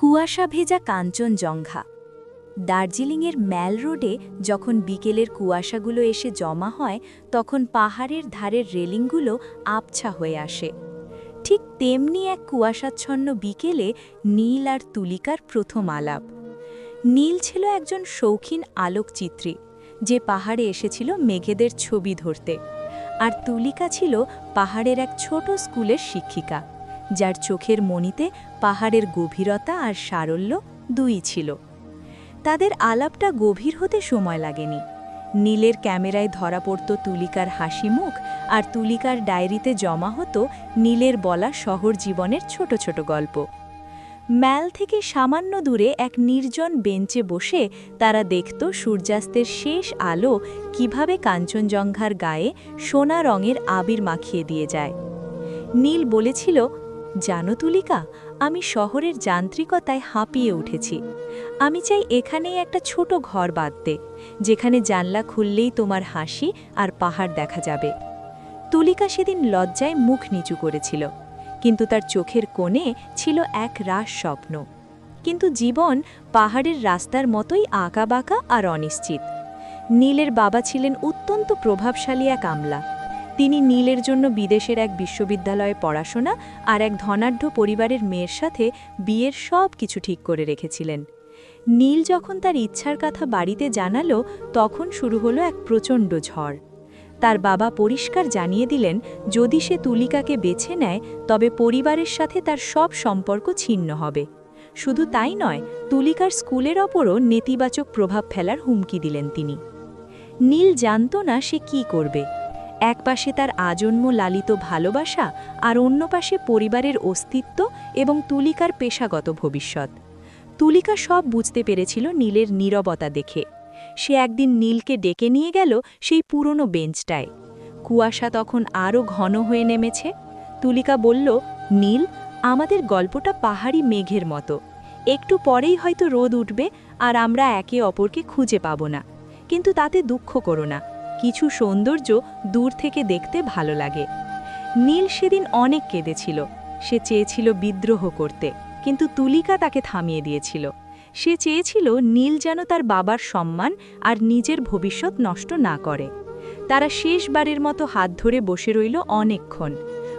কুয়াশা ভেজা কাঞ্চনজঙ্ঘা দার্জিলিংয়ের ম্যাল রোডে যখন বিকেলের কুয়াশাগুলো এসে জমা হয়, তখন পাহাড়ের ধারের রেলিংগুলো আবছা হয়ে আসে। ঠিক তেমনি এক কুয়াশাচ্ছন্ন বিকেলে নীল আর তুলিকার প্রথম আলাপ। নীল ছিল একজন শৌখিন আলোকচিত্রী, যে পাহাড়ে এসেছিল মেঘেদের ছবি ধরতে। আর তুলিকা ছিল পাহাড়ের এক ছোট স্কুলের শিক্ষিকা। যার চোখের মণিতে পাহাড়ের গভীরতা আর সারল্য দুই ছিল। তাদের আলাপটা গভীর হতে সময় লাগেনি। নীলের ক্যামেরায় ধরা পড়ত তুলিকার হাসি মুখ আর তুলিকার ডায়েরিতে জমা হতো নীলের বলা শহর জীবনের ছোট ছোট গল্প। ম্যাল থেকে সামান্য দূরে এক নির্জন বেঞ্চে বসে তারা দেখত সূর্যাস্তের শেষ আলো কীভাবে কাঞ্চনজঙ্ঘার গায়ে সোনা রঙের আবির মাখিয়ে দিয়ে যায়। নীল বলেছিল জানো তুলিকা, আমি শহরের যান্ত্রিকতায় হাঁপিয়ে উঠেছি। আমি চাই এখানেই একটা ছোট ঘর বাঁধতে, যেখানে জানলা খুললেই তোমার হাসি আর পাহাড় দেখা যাবে। তুলিকা সেদিন লজ্জায় মুখ নিচু করেছিল, কিন্তু তার চোখের কোণে ছিল এক রাস স্বপ্ন। কিন্তু জীবন পাহাড়ের রাস্তার মতোই আঁকাবাঁকা আর অনিশ্চিত। নীলের বাবা ছিলেন অত্যন্ত প্রভাবশালী এক আমলা। তিনি নীলের জন্য বিদেশের এক বিশ্ববিদ্যালয়ে পড়াশোনা আর এক ধনাঢ্য পরিবারের মেয়ের সাথে বিয়ের সব কিছু ঠিক করে রেখেছিলেন। নীল যখন তার ইচ্ছার কথা বাড়িতে জানালো, তখন শুরু হলো এক প্রচণ্ড ঝড়। তার বাবা পরিষ্কার জানিয়ে দিলেন, যদি সে তুলিকাকে বেছে নেয়, তবে পরিবারের সাথে তার সব সম্পর্ক ছিন্ন হবে। শুধু তাই নয়, তুলিকার স্কুলের ওপরও নেতিবাচক প্রভাব ফেলার হুমকি দিলেন তিনি। নীল জানত না সে কি করবে। এক পাশে তার আজন্ম লালিত ভালোবাসা আর অন্য পাশে পরিবারের অস্তিত্ব এবং তুলিকার পেশাগত ভবিষ্যৎ। তুলিকা সব বুঝতে পেরেছিল নীলের নীরবতা দেখে। সে একদিন নীলকে ডেকে নিয়ে গেল সেই পুরনো বেঞ্চটায়। কুয়াশা তখন আরও ঘন হয়ে নেমেছে। তুলিকা বলল, নীল, আমাদের গল্পটা পাহাড়ি মেঘের মতো। একটু পরেই হয়তো রোদ উঠবে আর আমরা একে অপরকে খুঁজে পাব না। কিন্তু তাতে দুঃখ করো না। কিছু সৌন্দর্য দূর থেকে দেখতে ভালো লাগে। নীল সেদিন অনেক কেঁদেছিল। সে চেয়েছিল বিদ্রোহ করতে, কিন্তু তুলিকা তাকে থামিয়ে দিয়েছিল। সে চেয়েছিল নীল যেন তার বাবার সম্মান আর নিজের ভবিষ্যৎ নষ্ট না করে। তারা শেষবারের মতো হাত ধরে বসে রইল অনেকক্ষণ।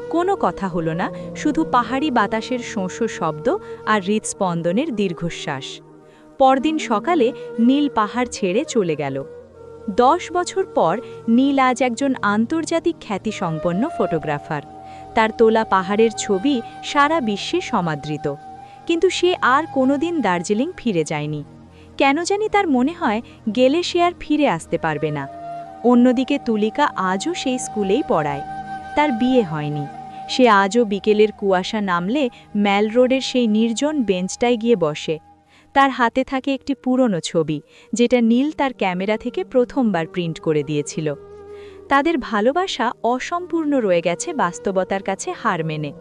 কোনো কথা হলো না, শুধু পাহাড়ি বাতাসের শোঁস শব্দ আর হৃদস্পন্দনের দীর্ঘশ্বাস। পরদিন সকালে নীল পাহাড় ছেড়ে চলে গেল। দশ বছর পর নীল আজ একজন আন্তর্জাতিক খ্যাতিসম্পন্ন ফটোগ্রাফার। তার তোলা পাহাড়ের ছবি সারা বিশ্বে সমাদৃত। কিন্তু সে আর কোনোদিন দার্জিলিং ফিরে যায়নি। কেন জানি তার মনে হয় গেলে সে আর ফিরে আসতে পারবে না। অন্যদিকে তুলিকা আজও সেই স্কুলেই পড়ায়। তার বিয়ে হয়নি। সে আজও বিকেলের কুয়াশা নামলে ম্যাল রোডের সেই নির্জন বেঞ্চটায় গিয়ে বসে। তার হাতে থাকে একটি পুরনো ছবি, যেটা নীল তার ক্যামেরা থেকে প্রথমবার প্রিন্ট করে দিয়েছিল। তাদের ভালোবাসা অসম্পূর্ণ রয়ে গেছে বাস্তবতার কাছে হার মেনে।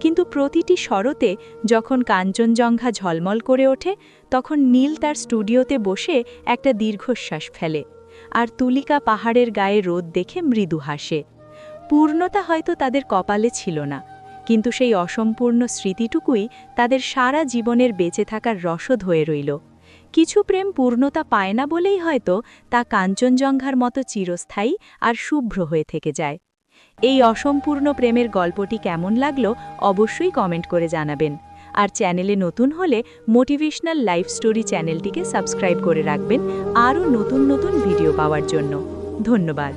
কিন্তু প্রতিটি শরতে যখন কাঞ্চনজঙ্ঘা ঝলমল করে ওঠে, তখন নীল তার স্টুডিওতে বসে একটা দীর্ঘশ্বাস ফেলে, আর তুলিকা পাহাড়ের গায়ে রোদ দেখে মৃদু হাসে। পূর্ণতা হয়তো তাদের কপালে ছিল না। কিন্তু সেই অসম্পূর্ণ স্মৃতিটুকুই তাদের সারা জীবনের বেঁচে থাকার রসদ হয়ে রইল। কিছু প্রেম পূর্ণতা পায় না বলেই হয়তো তা কাঞ্চনজঙ্ঘার মতো চিরস্থায়ী আর শুভ্র হয়ে থেকে যায়। এই অসম্পূর্ণ প্রেমের গল্পটি কেমন লাগল অবশ্যই কমেন্ট করে জানাবেন। আর চ্যানেলে নতুন হলে মোটিভেশনাল লাইফ স্টোরি চ্যানেলটিকে সাবস্ক্রাইব করে রাখবেন আরও নতুন নতুন ভিডিও পাওয়ার জন্য। ধন্যবাদ।